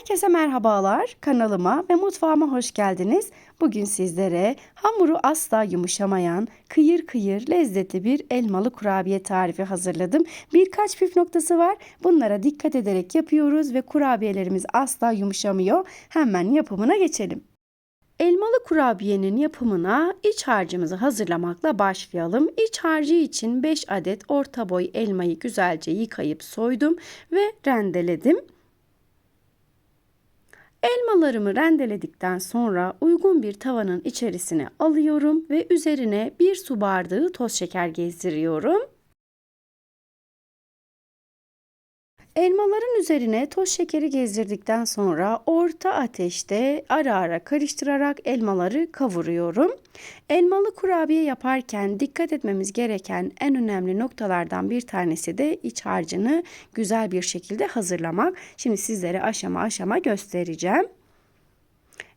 Herkese merhabalar. Kanalıma ve mutfağıma hoş geldiniz. Bugün sizlere hamuru asla yumuşamayan, kıyır kıyır lezzetli bir elmalı kurabiye tarifi hazırladım. Birkaç püf noktası var. Bunlara dikkat ederek yapıyoruz ve kurabiyelerimiz asla yumuşamıyor. Hemen yapımına geçelim. Elmalı kurabiyenin yapımına iç harcımızı hazırlamakla başlayalım. İç harcı için 5 adet orta boy elmayı güzelce yıkayıp soydum ve rendeledim. Elmalarımı rendeledikten sonra uygun bir tavanın içerisine alıyorum ve üzerine bir su bardağı toz şeker gezdiriyorum. Elmaların üzerine toz şekeri gezdirdikten sonra orta ateşte ara ara karıştırarak elmaları kavuruyorum. Elmalı kurabiye yaparken dikkat etmemiz gereken en önemli noktalardan bir tanesi de iç harcını güzel bir şekilde hazırlamak. Şimdi sizlere aşama aşama göstereceğim.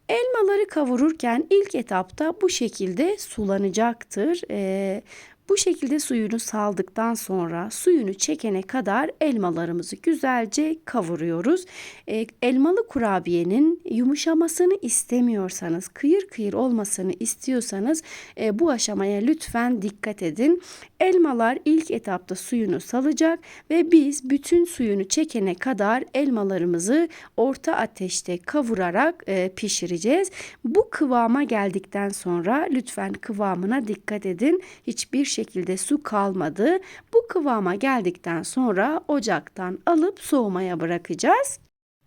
Elmaları kavururken ilk etapta bu şekilde sulanacaktır. Ee, bu şekilde suyunu saldıktan sonra suyunu çekene kadar elmalarımızı güzelce kavuruyoruz. E, elmalı kurabiyenin yumuşamasını istemiyorsanız, kıyır kıyır olmasını istiyorsanız e, bu aşamaya lütfen dikkat edin. Elmalar ilk etapta suyunu salacak ve biz bütün suyunu çekene kadar elmalarımızı orta ateşte kavurarak e, pişireceğiz. Bu kıvama geldikten sonra lütfen kıvamına dikkat edin. Hiçbir şekilde su kalmadı. Bu kıvama geldikten sonra ocaktan alıp soğumaya bırakacağız.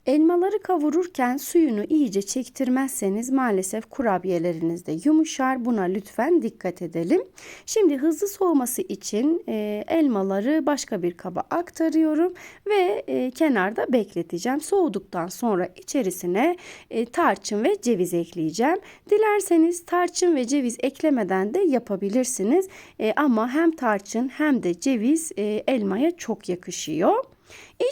Elmaları kavururken suyunu iyice çektirmezseniz maalesef kurabiyeleriniz de yumuşar. Buna lütfen dikkat edelim. Şimdi hızlı soğuması için e, elmaları başka bir kaba aktarıyorum ve e, kenarda bekleteceğim. Soğuduktan sonra içerisine e, tarçın ve ceviz ekleyeceğim. Dilerseniz tarçın ve ceviz eklemeden de yapabilirsiniz. E, ama hem tarçın hem de ceviz e, elmaya çok yakışıyor.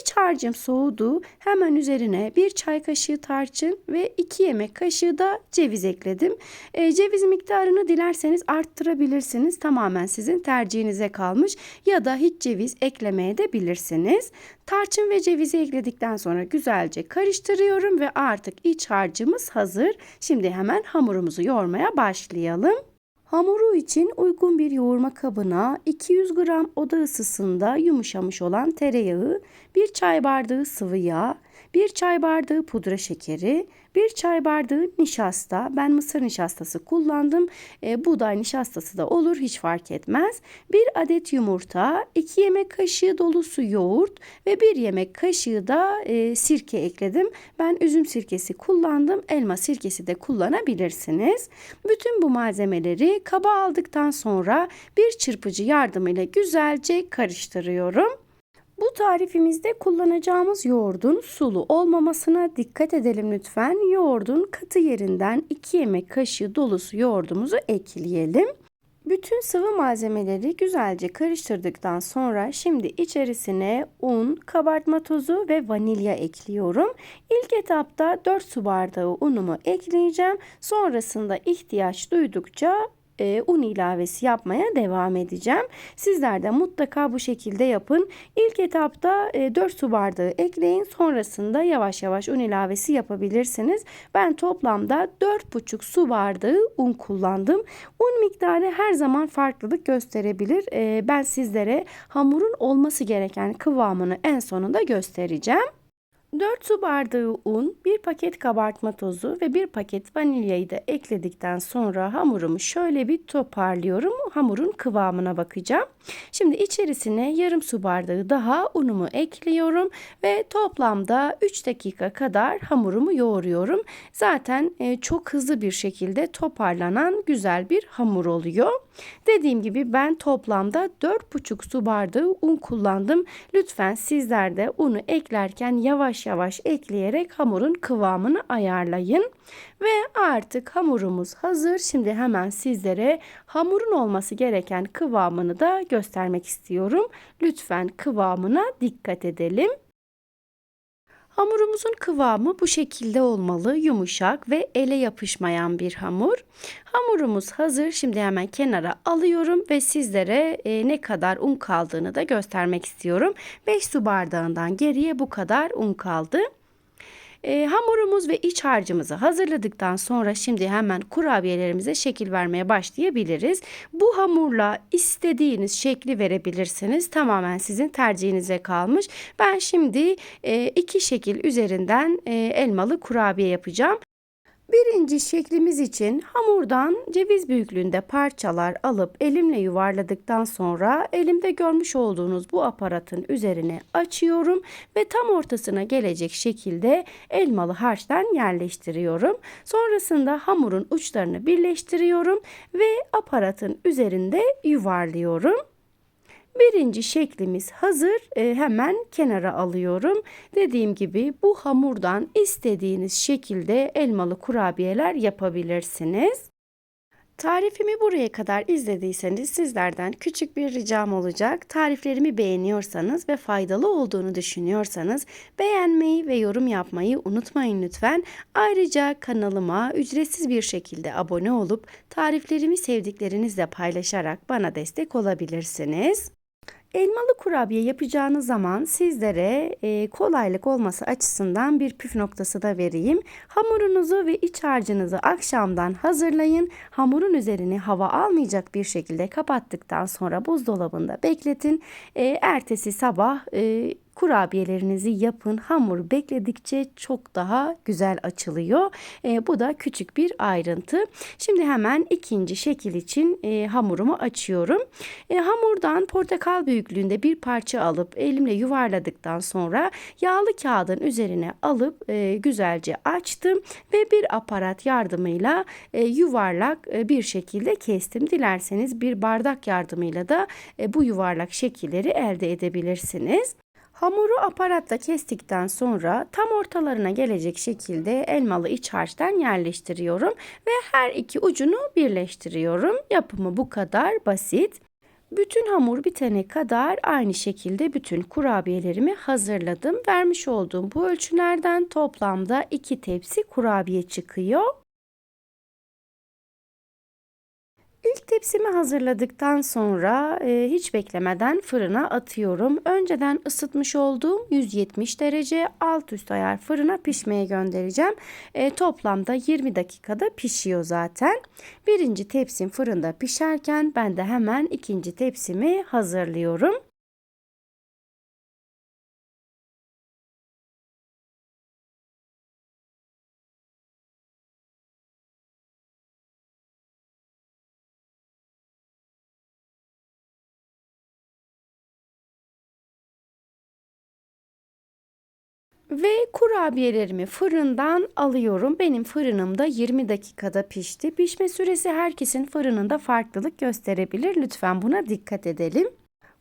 İç harcım soğudu. Hemen üzerine bir çay kaşığı tarçın ve iki yemek kaşığı da ceviz ekledim. E, ceviz miktarını dilerseniz arttırabilirsiniz. Tamamen sizin tercihinize kalmış ya da hiç ceviz eklemeye de bilirsiniz. Tarçın ve cevizi ekledikten sonra güzelce karıştırıyorum ve artık iç harcımız hazır. Şimdi hemen hamurumuzu yoğurmaya başlayalım. Hamuru için uygun bir yoğurma kabına 200 gram oda ısısında yumuşamış olan tereyağı, 1 çay bardağı sıvı yağ, 1 çay bardağı pudra şekeri, 1 çay bardağı nişasta. Ben mısır nişastası kullandım. E, buğday nişastası da olur hiç fark etmez. 1 adet yumurta, 2 yemek kaşığı dolusu yoğurt ve 1 yemek kaşığı da e, sirke ekledim. Ben üzüm sirkesi kullandım. Elma sirkesi de kullanabilirsiniz. Bütün bu malzemeleri kaba aldıktan sonra bir çırpıcı yardımıyla güzelce karıştırıyorum. Bu tarifimizde kullanacağımız yoğurdun sulu olmamasına dikkat edelim lütfen. Yoğurdun katı yerinden 2 yemek kaşığı dolusu yoğurdumuzu ekleyelim. Bütün sıvı malzemeleri güzelce karıştırdıktan sonra şimdi içerisine un, kabartma tozu ve vanilya ekliyorum. İlk etapta 4 su bardağı unumu ekleyeceğim. Sonrasında ihtiyaç duydukça e, un ilavesi yapmaya devam edeceğim. Sizler de mutlaka bu şekilde yapın. İlk etapta e, 4 su bardağı ekleyin. Sonrasında yavaş yavaş un ilavesi yapabilirsiniz. Ben toplamda 4,5 su bardağı un kullandım. Un miktarı her zaman farklılık gösterebilir. E, ben sizlere hamurun olması gereken kıvamını en sonunda göstereceğim. 4 su bardağı un, 1 paket kabartma tozu ve 1 paket vanilyayı da ekledikten sonra hamurumu şöyle bir toparlıyorum. Hamurun kıvamına bakacağım. Şimdi içerisine yarım su bardağı daha unumu ekliyorum ve toplamda 3 dakika kadar hamurumu yoğuruyorum. Zaten e, çok hızlı bir şekilde toparlanan güzel bir hamur oluyor. Dediğim gibi ben toplamda 4,5 su bardağı un kullandım. Lütfen sizler de unu eklerken yavaş yavaş ekleyerek hamurun kıvamını ayarlayın. Ve artık hamurumuz hazır. Şimdi hemen sizlere hamurun olması gereken kıvamını da göstermek istiyorum. Lütfen kıvamına dikkat edelim. Hamurumuzun kıvamı bu şekilde olmalı. Yumuşak ve ele yapışmayan bir hamur. Hamurumuz hazır. Şimdi hemen kenara alıyorum ve sizlere e, ne kadar un kaldığını da göstermek istiyorum. 5 su bardağından geriye bu kadar un kaldı. E, hamurumuz ve iç harcımızı hazırladıktan sonra şimdi hemen kurabiyelerimize şekil vermeye başlayabiliriz. Bu hamurla istediğiniz şekli verebilirsiniz. Tamamen sizin tercihinize kalmış. Ben şimdi e, iki şekil üzerinden e, elmalı kurabiye yapacağım. Birinci şeklimiz için hamurdan ceviz büyüklüğünde parçalar alıp elimle yuvarladıktan sonra elimde görmüş olduğunuz bu aparatın üzerine açıyorum ve tam ortasına gelecek şekilde elmalı harçtan yerleştiriyorum. Sonrasında hamurun uçlarını birleştiriyorum ve aparatın üzerinde yuvarlıyorum. Birinci şeklimiz hazır. E, hemen kenara alıyorum. Dediğim gibi bu hamurdan istediğiniz şekilde elmalı kurabiyeler yapabilirsiniz. Tarifimi buraya kadar izlediyseniz sizlerden küçük bir ricam olacak. Tariflerimi beğeniyorsanız ve faydalı olduğunu düşünüyorsanız beğenmeyi ve yorum yapmayı unutmayın lütfen. Ayrıca kanalıma ücretsiz bir şekilde abone olup tariflerimi sevdiklerinizle paylaşarak bana destek olabilirsiniz. Elmalı kurabiye yapacağınız zaman sizlere e, kolaylık olması açısından bir püf noktası da vereyim. Hamurunuzu ve iç harcınızı akşamdan hazırlayın. Hamurun üzerini hava almayacak bir şekilde kapattıktan sonra buzdolabında bekletin. E, ertesi sabah e, kurabiyelerinizi yapın. Hamur bekledikçe çok daha güzel açılıyor. E, bu da küçük bir ayrıntı. Şimdi hemen ikinci şekil için e, hamurumu açıyorum. E, hamurdan portakal büyüklüğünde bir parça alıp elimle yuvarladıktan sonra yağlı kağıdın üzerine alıp e, güzelce açtım ve bir aparat yardımıyla e, yuvarlak e, bir şekilde kestim. Dilerseniz bir bardak yardımıyla da e, bu yuvarlak şekilleri elde edebilirsiniz. Hamuru aparatla kestikten sonra tam ortalarına gelecek şekilde elmalı iç harçtan yerleştiriyorum ve her iki ucunu birleştiriyorum. Yapımı bu kadar basit. Bütün hamur bitene kadar aynı şekilde bütün kurabiyelerimi hazırladım. Vermiş olduğum bu ölçülerden toplamda 2 tepsi kurabiye çıkıyor. İlk tepsimi hazırladıktan sonra e, hiç beklemeden fırına atıyorum. Önceden ısıtmış olduğum 170 derece alt üst ayar fırına pişmeye göndereceğim. E, toplamda 20 dakikada pişiyor zaten. Birinci tepsim fırında pişerken ben de hemen ikinci tepsimi hazırlıyorum. Ve kurabiyelerimi fırından alıyorum. Benim fırınımda 20 dakikada pişti. Pişme süresi herkesin fırınında farklılık gösterebilir. Lütfen buna dikkat edelim.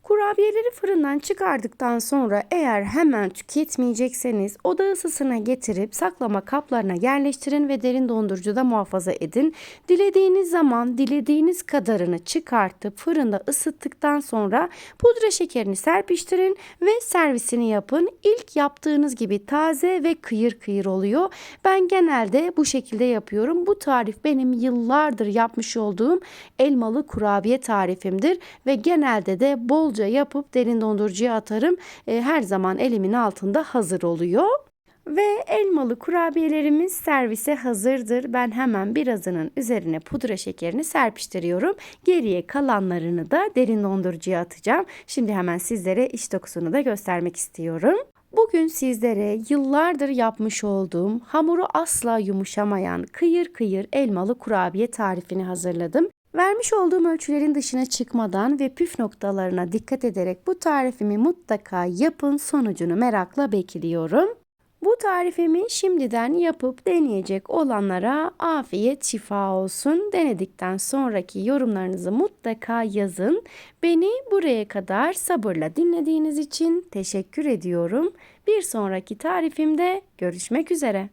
Kurabiyeleri fırından çıkardıktan sonra eğer hemen tüketmeyecekseniz oda ısısına getirip saklama kaplarına yerleştirin ve derin dondurucuda muhafaza edin. Dilediğiniz zaman dilediğiniz kadarını çıkartıp fırında ısıttıktan sonra pudra şekerini serpiştirin ve servisini yapın. İlk yaptığınız gibi taze ve kıyır kıyır oluyor. Ben genelde bu şekilde yapıyorum. Bu tarif benim yıllardır yapmış olduğum elmalı kurabiye tarifimdir ve genelde de bol bolca yapıp derin dondurucuya atarım. E, her zaman elimin altında hazır oluyor. Ve elmalı kurabiyelerimiz servise hazırdır. Ben hemen birazının üzerine pudra şekerini serpiştiriyorum. Geriye kalanlarını da derin dondurucuya atacağım. Şimdi hemen sizlere iç dokusunu da göstermek istiyorum. Bugün sizlere yıllardır yapmış olduğum hamuru asla yumuşamayan kıyır kıyır elmalı kurabiye tarifini hazırladım. Vermiş olduğum ölçülerin dışına çıkmadan ve püf noktalarına dikkat ederek bu tarifimi mutlaka yapın sonucunu merakla bekliyorum. Bu tarifimi şimdiden yapıp deneyecek olanlara afiyet şifa olsun. Denedikten sonraki yorumlarınızı mutlaka yazın. Beni buraya kadar sabırla dinlediğiniz için teşekkür ediyorum. Bir sonraki tarifimde görüşmek üzere.